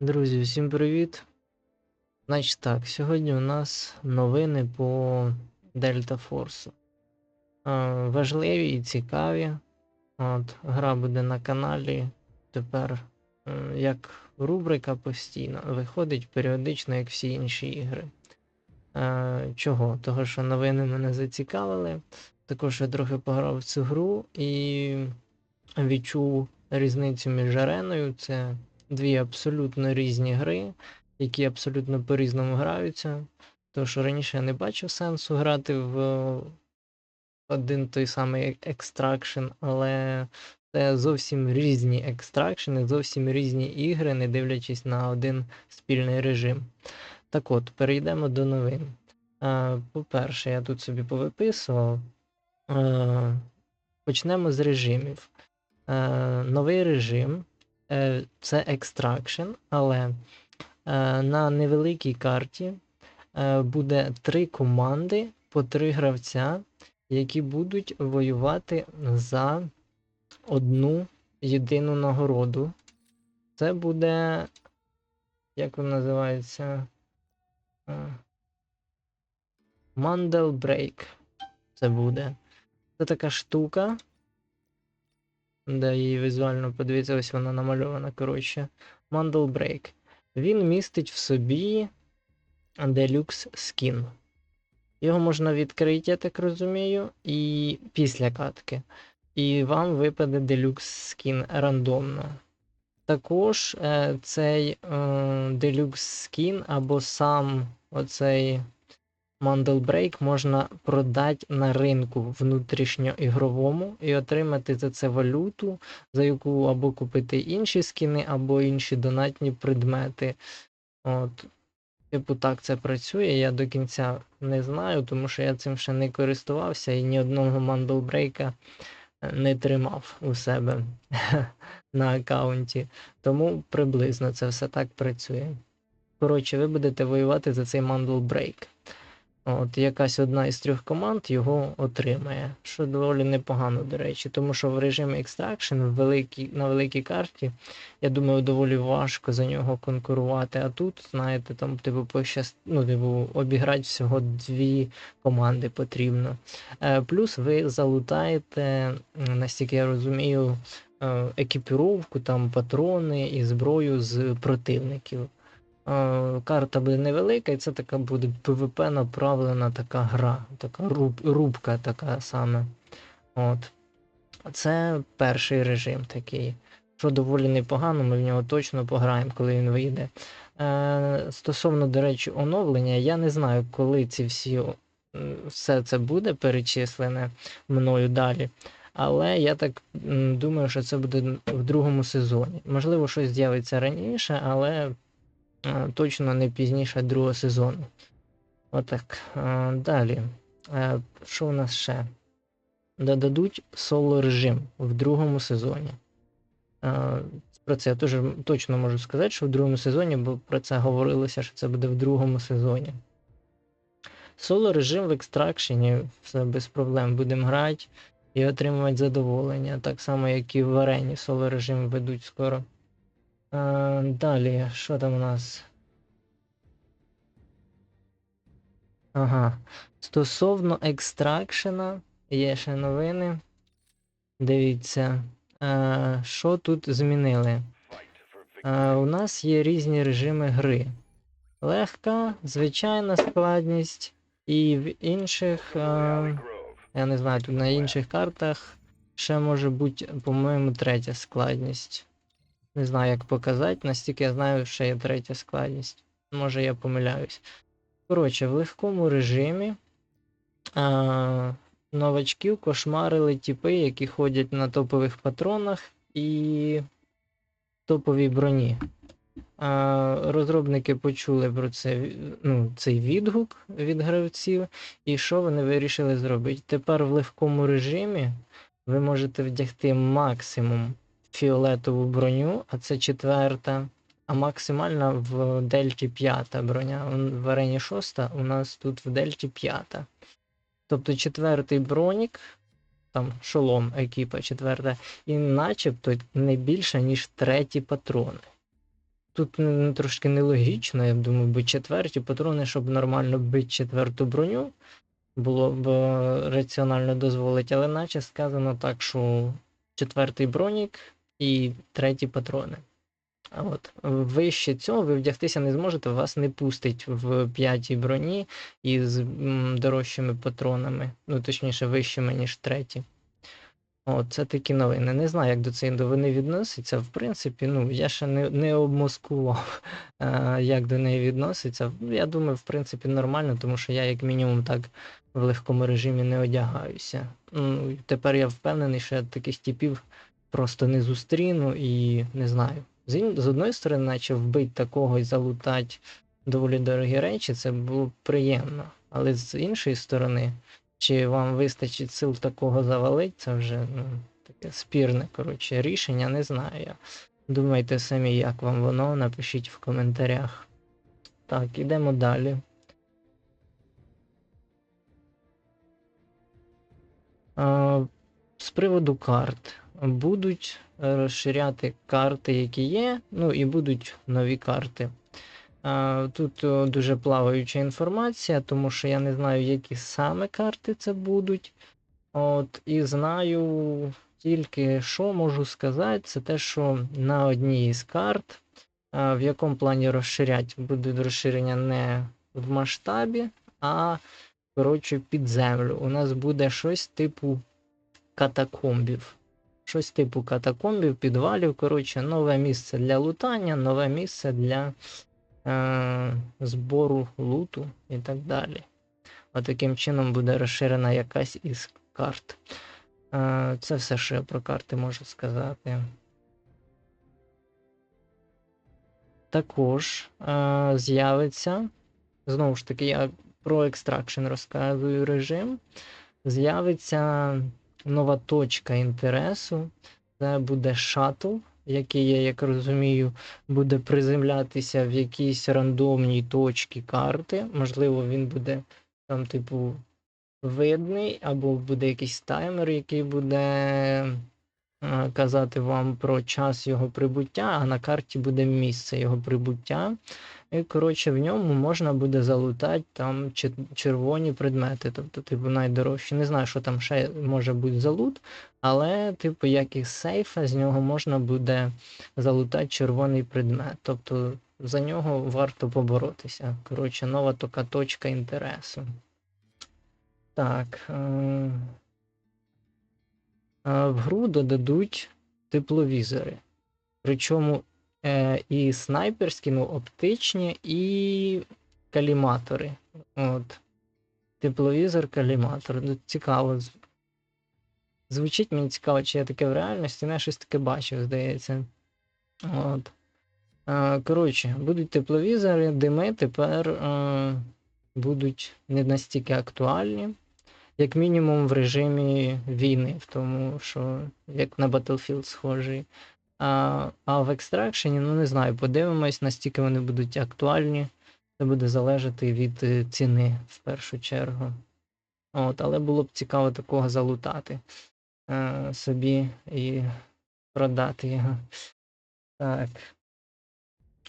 Друзі, всім привіт! Значить так, сьогодні у нас новини по Delta Force. Е, важливі і цікаві. От, гра буде на каналі. Тепер е, як рубрика постійно, виходить періодично, як всі інші ігри. Е, чого? Того, що новини мене зацікавили. Також я трохи пограв в цю гру і відчув різницю між ареною. Це дві абсолютно різні гри, які абсолютно по-різному граються. Тому що раніше я не бачив сенсу грати в один той самий екстракшн, але це зовсім різні екстракшени, зовсім різні ігри, не дивлячись на один спільний режим. Так от, перейдемо до новин. Е, По-перше, я тут собі повиписував. Е, Почнемо з режимів. Е, Новий режим е, це Extraction, але е, на невеликій карті е, буде три команди по три гравця, які будуть воювати за одну єдину нагороду. Це буде. Як він називається? Е, Mandel Break. Це буде. Це така штука. Де її візуально подивіться, ось вона намальована, коротше. Mandel Break. Він містить в собі Deluxe Skin. Його можна відкрити, я так розумію, і після катки. І вам випаде Deluxe Skin рандомно. Також е, цей е, Deluxe Skin або сам оцей Break можна продати на ринку внутрішньоігровому і отримати за це валюту, за яку або купити інші скіни, або інші донатні предмети. От. Типу, так це працює. Я до кінця не знаю, тому що я цим ще не користувався і ні одного Mandel Break не тримав у себе на аккаунті. Тому приблизно це все так працює. Коротше, ви будете воювати за цей Break. От якась одна із трьох команд його отримає, що доволі непогано, до речі, тому що в режимі великій, на великій карті, я думаю, доволі важко за нього конкурувати. А тут, знаєте, там типу пощаст... ну, типу, обіграти всього дві команди потрібно. Е, Плюс ви залутаєте, м, наскільки я розумію, е, екіпіровку, там патрони і зброю з противників. Карта буде невелика, і це така буде PvP направлена така гра, така руб, рубка така саме. От. Це перший режим такий. Що доволі непогано, ми в нього точно пограємо, коли він вийде. Е, Стосовно, до речі, оновлення, я не знаю, коли ці всі все це буде перечислене мною далі. Але я так думаю, що це буде в другому сезоні. Можливо, щось з'явиться раніше, але точно не пізніше другого сезону. Отак. Е, Далі. Що у нас ще? Додадуть соло режим в другому сезоні. Про це я теж точно можу сказати, що в другому сезоні, бо про це говорилося, що це буде в другому сезоні. Соло режим в екстракшені, все без проблем будемо грати і отримувати задоволення. Так само, як і в арені соло режим ведуть скоро. Е, Далі, що там у нас? Ага. Стосовно екстракшена, є ще новини. Дивіться, е, що тут змінили. Е, у нас є різні режими гри. Легка, звичайна складність, і в інших, е, я не знаю, тут на інших картах ще може бути, по-моєму, третя складність. Не знаю, як показати, настільки я знаю, що є третя складність. Може я помиляюсь. Коротше, в легкому режимі а, новачків кошмарили тіпи, які ходять на топових патронах і топовій броні. А, розробники почули про це, ну, цей відгук від гравців, і що вони вирішили зробити? Тепер в легкому режимі ви можете вдягти максимум фіолетову броню, а це четверта, а максимальна в Дельті п'ята броня. В арені шоста, у нас тут в Дельті п'ята. Тобто четвертий бронік, там шолом екіпа четверта, і начебто не більше, ніж треті патрони. тут трошки нелогічно, я думаю, бо четверті патрони, щоб нормально бити четверту броню, було б е, раціонально дозволити, але наче сказано так, що четвертий бронік і треті патрони. А от вище цього ви вдягтися не зможете, вас не пустить в п'ятій броні із дорожчими патронами, ну точніше, вищими, ніж треті. От, це такі новини. Не знаю, як до цієї новини відноситься. В принципі, ну, я ще не, не обмозкував, е, як до неї відноситься. Я думаю, в принципі, нормально, тому що я, як мінімум, так в легкому режимі не одягаюся. Ну, тепер я впевнений, що я таких типів просто не зустріну і не знаю. З, з одної сторони, наче вбити такого і залутати доволі дорогі речі, це було б приємно. Але з іншої сторони, чи вам вистачить сил такого завалить, це вже ну, таке спірне коротше, рішення, не знаю я. Думайте самі, як вам воно, напишіть в коментарях. Так, ідемо далі. А, з приводу карт. Будуть е, розширяти карти, які є, ну і будуть нові карти. Тут дуже плаваюча інформація, тому що я не знаю, які саме карти це будуть. От, і знаю тільки, що можу сказати, це те, що на одній із карт, в якому плані розширять, буде розширення не в масштабі, а коротше під землю. У нас буде щось типу катакомбів. Щось типу катакомбів, підвалів. Коротше, нове місце для лутання, нове місце для е, збору луту і так далі. Отаким чином буде розширена якась із карт. Е, це все, що я про карти можу сказати. Також е, з'явиться, знову ж таки, я про екстракшн розказую режим. З'явиться нова точка інтересу. Це буде шаттл, який, я як розумію, буде приземлятися в якійсь рандомній точці карти. Можливо, він буде там, типу, видний, або буде якийсь таймер, який буде е, казати вам про час його прибуття, а на карті буде місце його прибуття. І, коротше, в ньому можна буде залутати там червоні предмети, тобто, типу, найдорожчі. Не знаю, що там ще може бути за лут, але, типу, як із сейфа, з нього можна буде залутати червоний предмет. Тобто за нього варто поборотися. Коротше, нова така точка інтересу. Так. Е- е, в гру додадуть тепловізори. Причому е, і снайперські, ну, оптичні, і каліматори. От. Тепловізор, каліматор. Ну, цікаво. Звучить мені цікаво, чи я таке в реальності, не щось таке бачив, здається. От. Е, коротше, будуть тепловізори, дими тепер е, будуть не настільки актуальні, як мінімум в режимі війни, в тому, що як на Battlefield схожий. А, а в екстракшені, ну не знаю, подивимось, настільки вони будуть актуальні. Це буде залежати від е, ціни в першу чергу. От, але було б цікаво такого залутати е, собі і продати його. Так.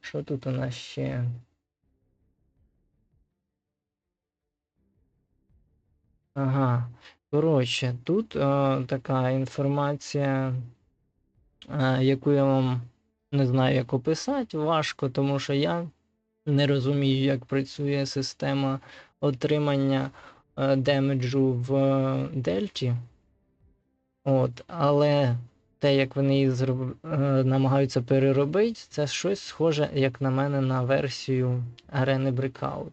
Що тут у нас ще? Ага. Коротше, тут е, така інформація, яку я вам не знаю, як описати, важко, тому що я не розумію, як працює система отримання е, демеджу в е, Дельті. От, але те, як вони її зроб... е, намагаються переробити, це щось схоже, як на мене, на версію арени Breakout.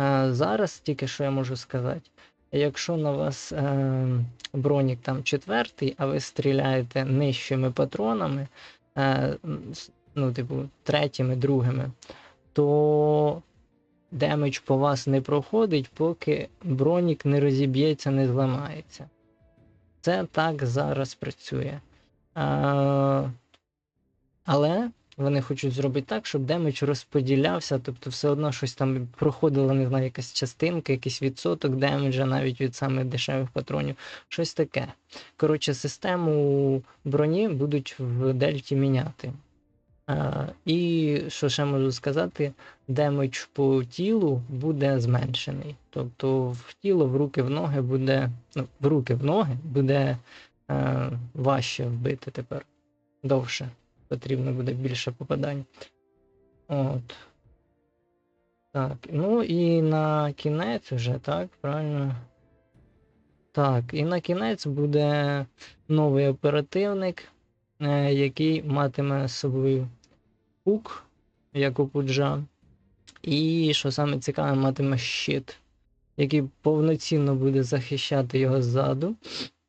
Е, зараз тільки що я можу сказати. Якщо на вас е, бронік там четвертий, а ви стріляєте нижчими патронами, е, ну, типу, третіми, другими, то демедж по вас не проходить, поки бронік не розіб'ється, не зламається. Це так зараз працює. А, але вони хочуть зробити так, щоб демедж розподілявся, тобто все одно щось там проходило, не знаю, якась частинка, якийсь відсоток демеджа навіть від самих дешевих патронів, щось таке. Коротше, систему броні будуть в дельті міняти. Е, і що ще можу сказати, демедж по тілу буде зменшений. Тобто в тіло, в руки, в ноги буде. Ну, в руки, в ноги буде е, важче вбити тепер. Довше. Потрібно буде більше попадань. От. Так, ну і на кінець вже, так, правильно. Так, і на кінець буде новий оперативник, е, який матиме з собою пук, як у пуджа. І, що саме цікаве, матиме щит, який повноцінно буде захищати його ззаду.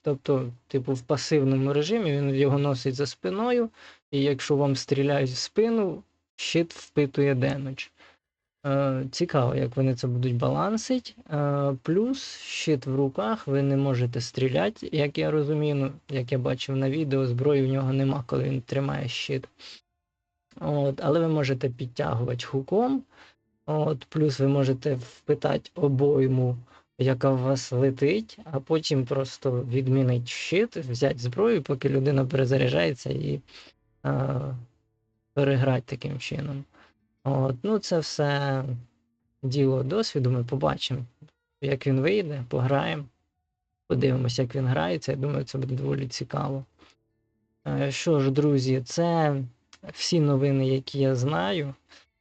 Тобто, типу, в пасивному режимі він його носить за спиною, і якщо вам стріляють в спину, щит впитує демедж. Е, Цікаво, як вони це будуть балансить. Е, Плюс щит в руках, ви не можете стріляти, як я розумію, ну, як я бачив на відео, зброї в нього нема, коли він тримає щит. От, Але ви можете підтягувати хуком. От, Плюс ви можете впитати обойму, яка в вас летить, а потім просто відмінити щит, взяти зброю, поки людина перезаряджається і переграти таким чином. От, ну це все діло досвіду. Ми побачимо, як він вийде, пограємо. Подивимося, як він грається. Я думаю, це буде доволі цікаво. Е, Що ж, друзі, це всі новини, які я знаю,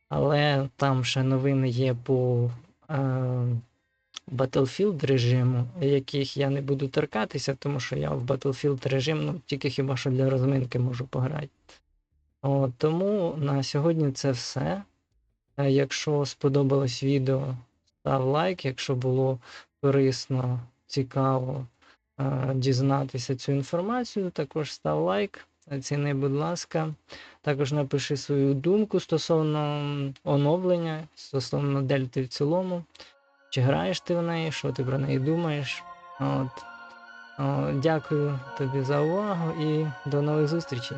але там ще новини є по е, Battlefield режиму, яких я не буду торкатися, тому що я в Battlefield режим ну, тільки хіба що для розминки можу пограти. От, тому на сьогодні це все. Е, Якщо сподобалось відео, став лайк. Якщо було корисно, цікаво е, дізнатися цю інформацію, також став лайк. Оціни, будь ласка. Також напиши свою думку стосовно оновлення, стосовно дельти в цілому. Чи граєш ти в неї, що ти про неї думаєш? От. Дякую тобі за увагу і до нових зустрічей.